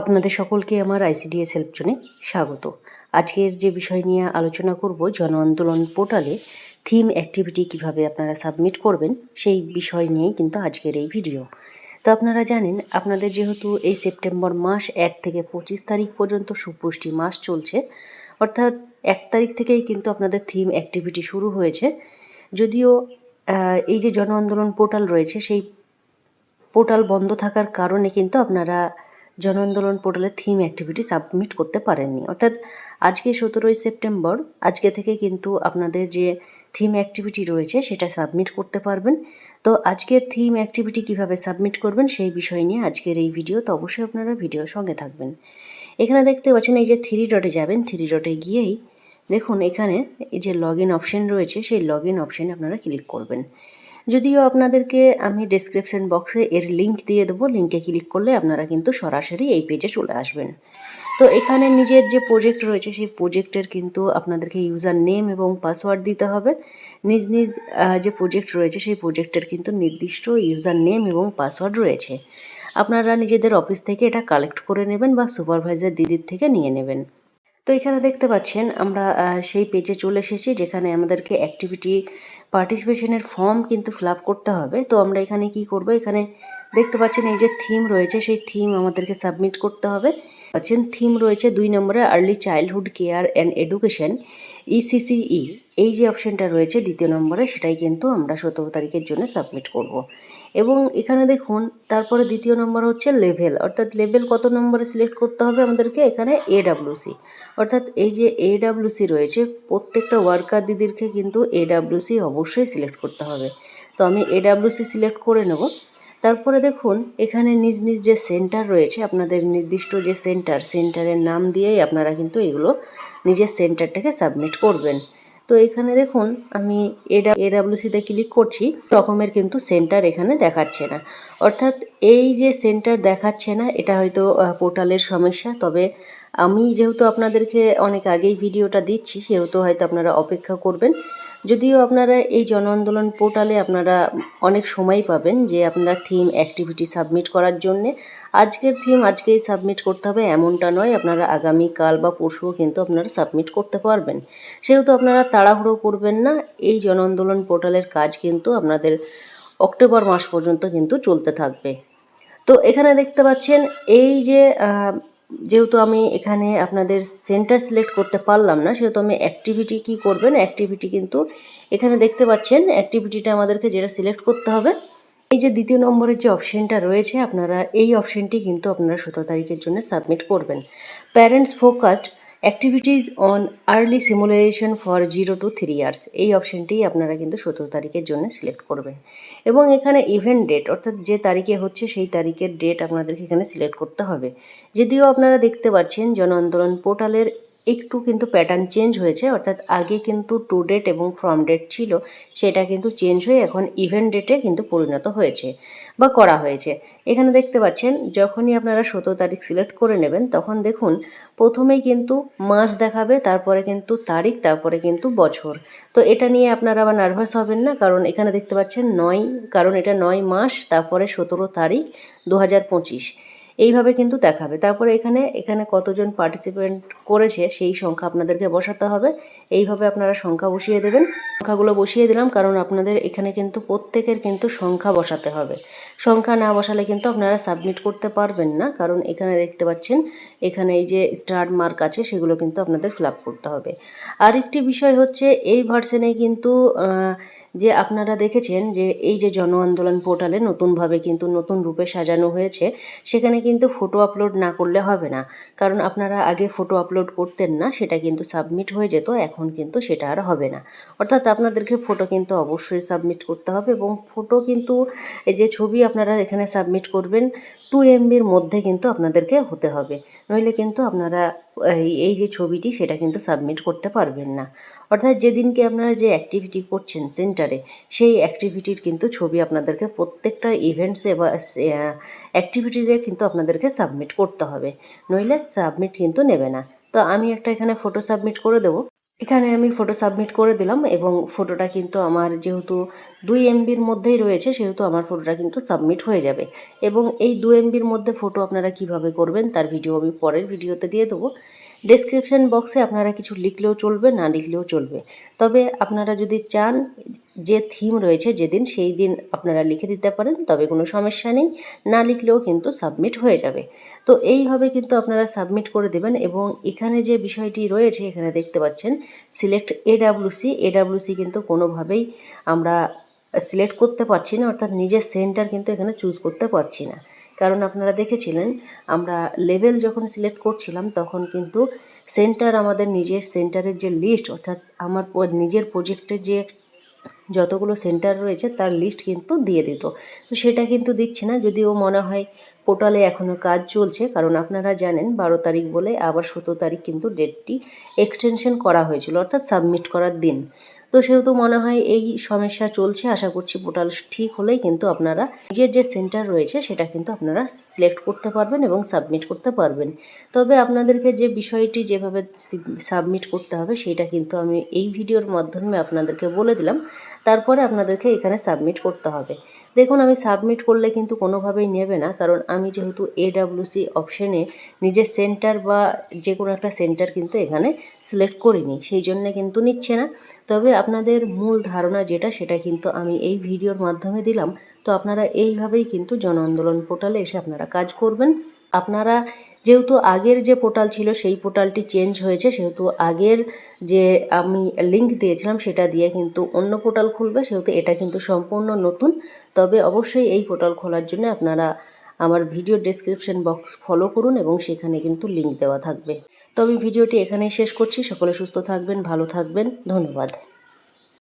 আপনাদের সকলকে আমার আইসিডিএস হেল্প জোনে স্বাগত। আজকের যে বিষয় নিয়ে আলোচনা করব, জন আন্দোলন পোর্টালে থিম অ্যাক্টিভিটি কীভাবে আপনারা সাবমিট করবেন, সেই বিষয় নিয়েই কিন্তু আজকের এই ভিডিও তো আপনারা জানেন, আপনাদের যেহেতু এই সেপ্টেম্বর মাস এক থেকে পঁচিশ তারিখ পর্যন্ত সুপুষ্টি মাস চলছে, অর্থাৎ এক তারিখ থেকেই কিন্তু আপনাদের থিম অ্যাক্টিভিটি শুরু হয়েছে। যদিও এই যে জন আন্দোলন পোর্টাল রয়েছে, সেই পোর্টাল বন্ধ থাকার কারণে কিন্তু আপনারা জন আন্দোলন পোর্টালে থিম অ্যাক্টিভিটি সাবমিট করতে পারেননি। অর্থাৎ আজকে সতেরোই সেপ্টেম্বর, আজকে থেকে কিন্তু আপনাদের যে থিম অ্যাক্টিভিটি রয়েছে সেটা সাবমিট করতে পারবেন। তো আজকের থিম অ্যাক্টিভিটি কীভাবে সাবমিট করবেন সেই বিষয় নিয়ে আজকের এই ভিডিও তো অবশ্যই আপনারা ভিডিওর সঙ্গে থাকবেন। এখানে দেখতে পাচ্ছেন এই যে থ্রি ডটে যাবেন থ্রি ডটে গিয়েই দেখুন এখানে এই যে লগ ইন অপশন রয়েছে, সেই লগ ইন অপশানে আপনারা ক্লিক করবেন। যদিও আপনাদেরকে আমি ডেসক্রিপশন বক্সে এর লিংক দিয়ে দেবো। লিঙ্কে ক্লিক করলে আপনারা কিন্তু সরাসরি এই পেজে চলে আসবেন। তো এখানে নিজের যে প্রজেক্ট রয়েছে, সেই প্রজেক্টের কিন্তু আপনাদেরকে ইউজার নেম এবং পাসওয়ার্ড দিতে হবে। নিজ নিজ যে প্রজেক্ট রয়েছে, সেই প্রজেক্টের কিন্তু নির্দিষ্ট ইউজার নেম এবং পাসওয়ার্ড রয়েছে। আপনারা নিজেদের অফিস থেকে এটা কালেক্ট করে নেবেন বা সুপারভাইজার দিদির থেকে নিয়ে নেবেন। তো এখানে দেখতে পাচ্ছেন, আমরা সেই পেজে চলে এসেছি যেখানে আমাদেরকে অ্যাক্টিভিটি পার্টিসিপেশনের ফর্ম কিন্তু ফিল করতে হবে। তো আমরা এখানে কি করব? এখানে দেখতে পাচ্ছেন এই যে থিম রয়েছে, সেই থিম আমাদেরকে সাবমিট করতে হবে। পাচ্ছেন থিম রয়েছে দুই নম্বরে early childhood care and education ECCE এই যে অপশনটা রয়েছে দ্বিতীয় নম্বরে, সেটাই কিন্তু আমরা সতেরো তারিখের জন্য সাবমিট করব। এবং এখানে দেখুন, তারপরে দ্বিতীয় নম্বর হচ্ছে লেভেল অর্থাৎ লেভেল কত নম্বরে সিলেক্ট করতে হবে আমাদেরকে? এখানে এডাব্লিউসি অর্থাৎ এই যে এডাব্লিউসি রয়েছে, প্রত্যেকটা ওয়ার্কার দিদিরকে কিন্তু এডাব্লিউসি অবশ্যই সিলেক্ট করতে হবে। তো আমি এডাব্লিউসি সিলেক্ট করে নেব। তারপরে দেখুন, এখানে নিজ নিজ যে সেন্টার রয়েছে, আপনাদের নির্দিষ্ট যে সেন্টার সেন্টারের নাম দিয়েই আপনারা কিন্তু এগুলো নিজের সেন্টারটাকে সাবমিট করবেন। তো এখানে দেখুন, আমি এডা এডাব্লিউসিতে ক্লিক করছি, রকমের কিন্তু সেন্টার এখানে দেখাচ্ছে না। অর্থাৎ এই যে সেন্টার দেখাচ্ছে না, এটা হয়তো পোর্টালের সমস্যা। তবে আমি যেহেতু আপনাদেরকে অনেক আগেই ভিডিওটা দিচ্ছি, সেহেতু হয়তো আপনারা অপেক্ষা করবেন। যদিও আপনারা এই জন আন্দোলন পোর্টালে আপনারা অনেক সময় পাবেন যে আপনারা থিম অ্যাক্টিভিটি সাবমিট করার জন্যে। আজকের থিম আজকেই সাবমিট করতে হবে, এমনটা নয়, আপনারা আগামী কাল বা পরশুও কিন্তু আপনারা সাবমিট করতে পারবেন। সেহেতু আপনারা তাড়াহুড়ো করবেন না, এই জন আন্দোলন পোর্টালের কাজ কিন্তু আপনাদের অক্টোবর মাস পর্যন্ত কিন্তু চলতে থাকবে। তো এখানে দেখতে পাচ্ছেন, এই যে যেহেতু আমি এখানে আপনাদের সেন্টার সিলেক্ট করতে পারলাম না, সেহেতু আমি অ্যাক্টিভিটি কি করবেন? অ্যাক্টিভিটি কিন্তু এখানে দেখতে পাচ্ছেন অ্যাক্টিভিটিটা আমাদেরকে যেটা সিলেক্ট করতে হবে। এই যে দ্বিতীয় নম্বরের যে অপশানটা রয়েছে, আপনারা এই অপশানটি কিন্তু আপনারা সতেরো তারিখের জন্য সাবমিট করবেন। Parents focused activities on early simulation for zero to three years এই অপশনটি আপনারা কিন্তু সতেরো তারিখের জন্য সিলেক্ট করবেন। এবং এখানে ইভেন্ট ডেট অর্থাৎ যে তারিখে হচ্ছে সেই তারিখের ডেট আপনাদেরকে এখানে সিলেক্ট করতে হবে। যদিও আপনারা দেখতে পাচ্ছেন জন আন্দোলন পোর্টালের একটু কিন্তু প্যাটার্ন চেঞ্জ হয়েছে, অর্থাৎ আগে কিন্তু টু ডেট এবং ফ্রম ডেট ছিল, সেটা কিন্তু চেঞ্জ হয়ে এখন ইভেন্ট ডেটে কিন্তু পরিণত হয়েছে বা করা হয়েছে। এখানে দেখতে পাচ্ছেন, যখনই আপনারা সতেরো তারিখ সিলেক্ট করে নেবেন, তখন দেখুন প্রথমেই কিন্তু মাস দেখাবে, তারপরে কিন্তু তারিখ, তারপরে কিন্তু বছর। তো এটা নিয়ে আপনারা আবার নার্ভাস হবেন না, কারণ এখানে দেখতে পাচ্ছেন নয়, কারণ এটা নয় মাস, তারপরে সতেরো তারিখ দু হাজার পঁচিশ। এইভাবে কিন্তু দেখাবে। তারপরে এখানে এখানে কতজন পার্টিসিপেন্ট করেছে সেই সংখ্যা আপনাদেরকে বসাতে হবে। এইভাবে আপনারা সংখ্যা বসিয়ে দেবেন। সংখ্যাগুলো বসিয়ে দিলাম কারণ আপনাদের এখানে কিন্তু প্রত্যেকের কিন্তু সংখ্যা বসাতে হবে। সংখ্যা না বসালে কিন্তু আপনারা সাবমিট করতে পারবেন না কারণ এখানে দেখতে পাচ্ছেন, এখানে এই যে স্টার মার্ক আছে সেগুলো কিন্তু আপনাদের ফিল করতে হবে। আরেকটি বিষয় হচ্ছে এই ভার্সনে কিন্তু যে আপনারা দেখেছেন যে এই যে জন আন্দোলন পোর্টালে নতুনভাবে কিন্তু নতুন রূপে সাজানো হয়েছে, সেখানে কিন্তু ফটো আপলোড না করলে হবে না। কারণ আপনারা আগে ফটো আপলোড করতেন না, সেটা কিন্তু সাবমিট হয়ে যেত, এখন কিন্তু সেটা আর হবে না। অর্থাৎ আপনাদেরকে ফটো কিন্তু অবশ্যই সাবমিট করতে হবে এবং ফটো কিন্তু এই যে ছবি আপনারা এখানে সাবমিট করবেন টু এমবির মধ্যে কিন্তু আপনাদেরকে হতে হবে। নইলে কিন্তু আপনারা, এই- যে ছবিটি, সেটা কিন্তু সাবমিট করতে পারবেন না। অর্থাৎ যেদিনকে আপনারা যে অ্যাক্টিভিটি করছেন সেন্টারে সেই অ্যাক্টিভিটির কিন্তু ছবি আপনাদেরকে প্রত্যেকটা ইভেন্টসে বা অ্যাক্টিভিটিতে কিন্তু আপনাদেরকে সাবমিট করতে হবে। নইলে সাবমিট কিন্তু নেবে না। তো আমি একটা এখানে ফটো সাবমিট করে দেবো। এখানে আমি ফটো সাবমিট করে দিলাম এবং ফটোটা কিন্তু আমার যেহেতু দুই এমবির মধ্যেই রয়েছে, সেহেতু আমার ফটোটা কিন্তু সাবমিট হয়ে যাবে। এবং এই দু এমবির মধ্যে ফটো আপনারা কীভাবে করবেন, তার ভিডিও আমি পরের ভিডিওতে দিয়ে দেবো। ডেসক্রিপশন বক্সে আপনারা কিছু লিখলেও চলবে, না লিখলেও চলবে। তবে আপনারা যদি চান যে থিম রয়েছে যেদিন, সেই দিন আপনারা লিখে দিতে পারেন, তবে কোনো সমস্যা নেই। না লিখলেও কিন্তু সাবমিট হয়ে যাবে। তো এইভাবে কিন্তু আপনারা সাবমিট করে দেবেন এবং এখানে যে বিষয়টি রয়েছে, এখানে দেখতে পাচ্ছেন সিলেক্ট এডাব্লিউসি এডাব্লিউসি কিন্তু কোনোভাবেই আমরা সিলেক্ট করতে পারছি না, অর্থাৎ নিজের সেন্টার কিন্তু এখানে চুজ করতে পারছি না। কারণ আপনারা দেখেছিলেন, আমরা লেভেল যখন সিলেক্ট করছিলাম, তখন কিন্তু সেন্টার আমাদের নিজের সেন্টারের যে লিস্ট, অর্থাৎ আমার নিজের প্রজেক্টের যে যতগুলো সেন্টার রয়েছে, তার লিস্ট কিন্তু দিয়ে দিত। তো সেটা কিন্তু দিচ্ছে না, যদিও মনে হয় পোর্টালে এখনও কাজ চলছে, কারণ আপনারা জানেন বারো তারিখ বলে আবার সতেরো তারিখ কিন্তু ডেটটি এক্সটেনশন করা হয়েছিল, অর্থাৎ সাবমিট করার দিন। তো সেহেতু মনে হয় এই সমস্যা চলছে, আশা করছি পোর্টাল ঠিক হলেই কিন্তু আপনারা নিজের যে সেন্টার রয়েছে সেটা কিন্তু আপনারা সিলেক্ট করতে পারবেন এবং সাবমিট করতে পারবেন। তবে আপনাদেরকে যে বিষয়টি যেভাবে সাবমিট করতে হবে সেটা কিন্তু আমি এই ভিডিওর মাধ্যমে আপনাদেরকে বলে দিলাম। তারপরে আপনাদেরকে এখানে সাবমিট করতে হবে। দেখুন, আমি সাবমিট করলে কিন্তু কোনোভাবেই নেবে না, কারণ আমি যেহেতু এডাব্লিউসি অপশনে নিজের সেন্টার বা যে কোনো একটা সেন্টার কিন্তু এখানে সিলেক্ট করিনি, সেই জন্যে কিন্তু নিচ্ছে না। তবে আপনাদের মূল ধারণা যেটা, সেটা কিন্তু আমি এই ভিডিওর মাধ্যমে দিলাম। তো আপনারা এইভাবেই কিন্তু জন আন্দোলন পোর্টালে এসে আপনারা কাজ করবেন। আপনারা যেহেতু আগের যে পোর্টাল ছিল, সেই পোর্টালটি চেঞ্জ হয়েছে। সেহেতু আগের যে আমি লিংক দিয়েছিলাম, সেটা দিয়ে কিন্তু অন্য পোর্টাল খুলবে। সেহেতু এটা কিন্তু সম্পূর্ণ নতুন। তবে অবশ্যই এই পোর্টাল খোলার জন্য আপনারা আমার ভিডিও ডেসক্রিপশন বক্স ফলো করুন এবং সেখানে কিন্তু লিংক দেওয়া থাকবে। তবে ভিডিওটি এখানেই শেষ করছি। সকলে সুস্থ থাকবেন, ভালো থাকবেন। ধন্যবাদ।